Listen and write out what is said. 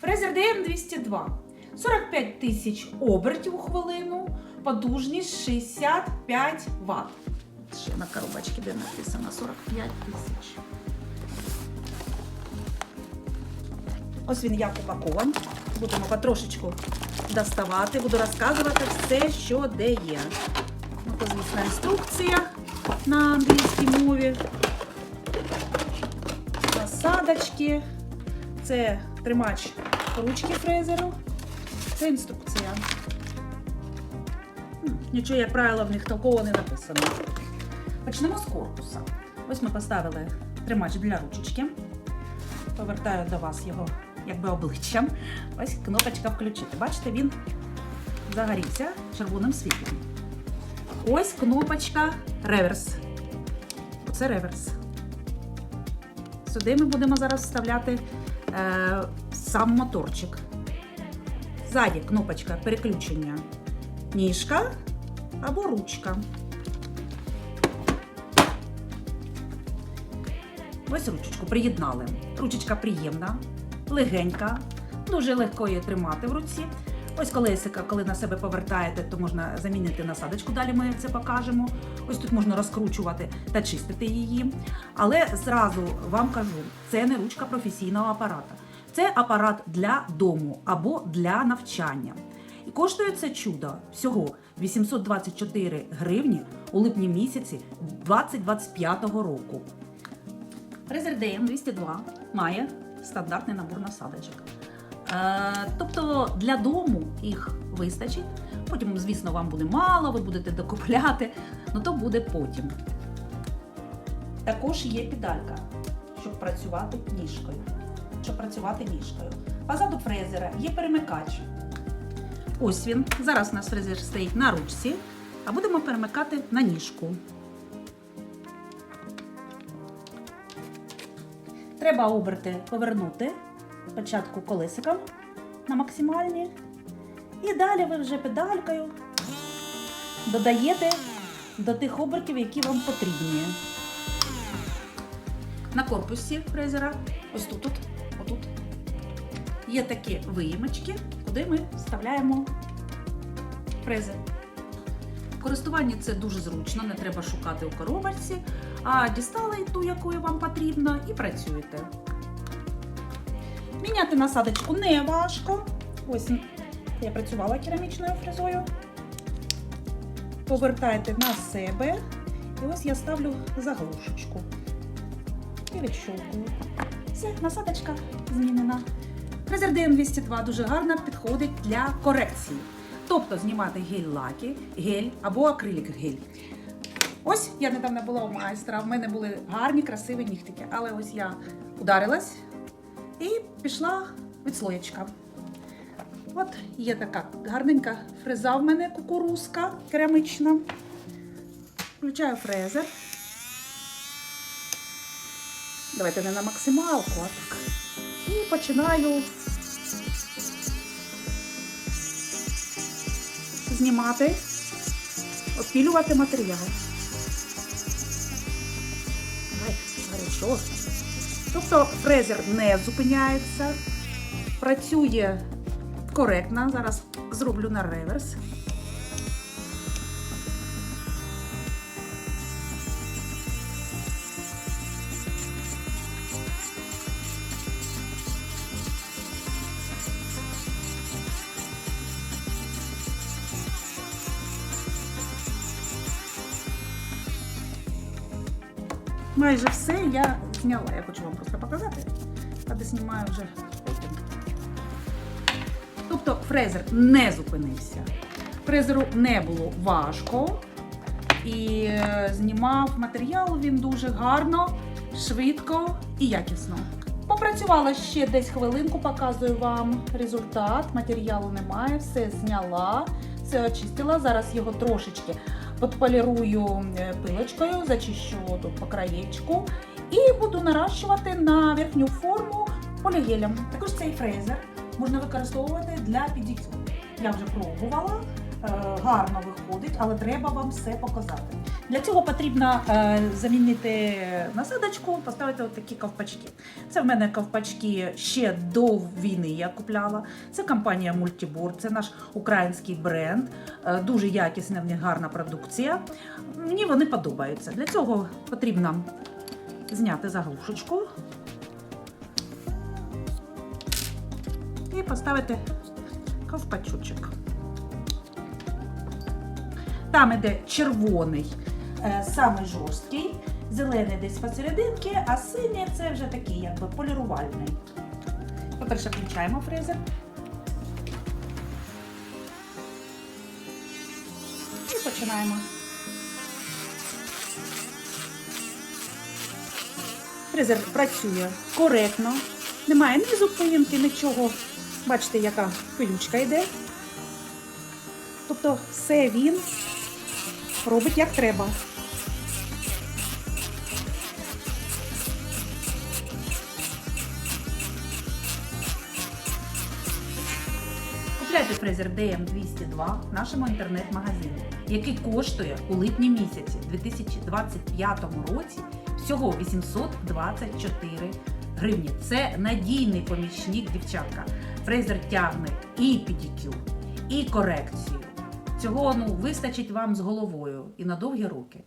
Фрезер DM202. 45 тисяч обертів у хвилину, потужність 65 Вт. Ще на коробочці, де написано 45 тисяч. Ось він як упакований. Будемо потрошечку доставати, буду розказувати все, що де є. Ну, то, звісно, інструкція на англійській мові. Насадочки. Це тримач ручки фрезеру. Це інструкція. Нічого, як правило, в них толково не написано. Почнемо з корпуса. Ось ми поставили тримач для ручечки. Повертаю до вас його якби обличчям. Ось кнопочка включити. Бачите, він загорівся червоним світлом. Ось кнопочка реверс. Це реверс. Сюди ми будемо зараз вставляти е, сам моторчик. Ззаді кнопочка переключення. Ніжка або ручка. Ось ручечку приєднали. Ручечка приємна, легенька, дуже легко її тримати в руці. Ось колесика, коли на себе повертаєте, то можна замінити насадочку, далі ми це покажемо. Ось тут можна розкручувати та чистити її. Але зразу вам кажу, це не ручка професійного апарата. Це апарат для дому або для навчання. І коштує це чудо всього 824 гривні у липні місяці 2025 року. Резер DM 202 має стандартний набор насадочок. Е, тобто для дому їх вистачить. Потім, звісно, вам буде мало, ви будете докупляти, але то буде потім. Також є педалька, щоб працювати ніжкою. Щоб працювати ніжкою. Позаду фрезера є перемикач. Ось він. Зараз у нас фрезер стоїть на ручці, а будемо перемикати на ніжку. Треба оберти повернути спочатку колесиком на максимальні. І далі ви вже педалькою додаєте до тих обертів, які вам потрібні. На корпусі фрезера, ось тут, тут отут, є такі виємочки, куди ми вставляємо фрези. В користуванні це дуже зручно, не треба шукати у коробочці, а дістали ту, якою вам потрібно, і працюєте. Міняти насадочку не важко. Ось я працювала керамічною фрезою. Повертаєте на себе. І ось я ставлю заглушечку. І відщолкую. Все, насадочка змінена. Фрезер DM202 дуже гарно підходить для корекції. Тобто знімати гель-лаки, гель або акрилік гель. Ось я недавно була у майстра, в мене були гарні, красиві нігтики. Але ось я ударилась і пішла відслоєчка. От є така гарненька фреза в мене кукурузка керамична. Включаю фрезер. Давайте не на максималку, а так. І починаю знімати, опілювати матеріал. Ай, хорошо. Тобто фрезер не зупиняється, працює коректно. Зараз зроблю на реверс. Майже все я зняла. Я хочу вам просто показати, а де знімаю вже потім. Тобто фрезер не зупинився. Фрезеру не було важко. І е, знімав матеріал він дуже гарно, швидко і якісно. Попрацювала ще десь хвилинку, показую вам результат. Матеріалу немає, все зняла, все очистила. Зараз його трошечки подполірую е, пилочкою, зачищу тут по краєчку і буду наращувати на верхню форму полігелем. Також цей фрезер можна використовувати для підікцю. Я вже пробувала, гарно виходить, але треба вам все показати. Для цього потрібно е, замінити насадочку, поставити такі ковпачки. Це в мене ковпачки ще до війни я купляла. Це компанія Multibor, це наш український бренд. Е, дуже якісна в них гарна продукція. Мені вони подобаються. Для цього потрібно зняти заглушечку і поставити ковпачочок. Там іде червоний, е, самий жорсткий, зелений десь посерединки, а синій це вже такий, якби полірувальний. По-перше, включаємо фрезер. І починаємо. Фрезер працює коректно, немає ні зупинки, нічого. Бачите, яка пилючка йде. Тобто все він робить як треба. Купляйте фрезер DM202 в нашому інтернет-магазині, який коштує у липні місяці 2025 році всього 824 гривні. Це надійний помічник дівчатка. Фрезер тягне і педикюр, і корекцію. Цього ну, вистачить вам з головою і на довгі роки.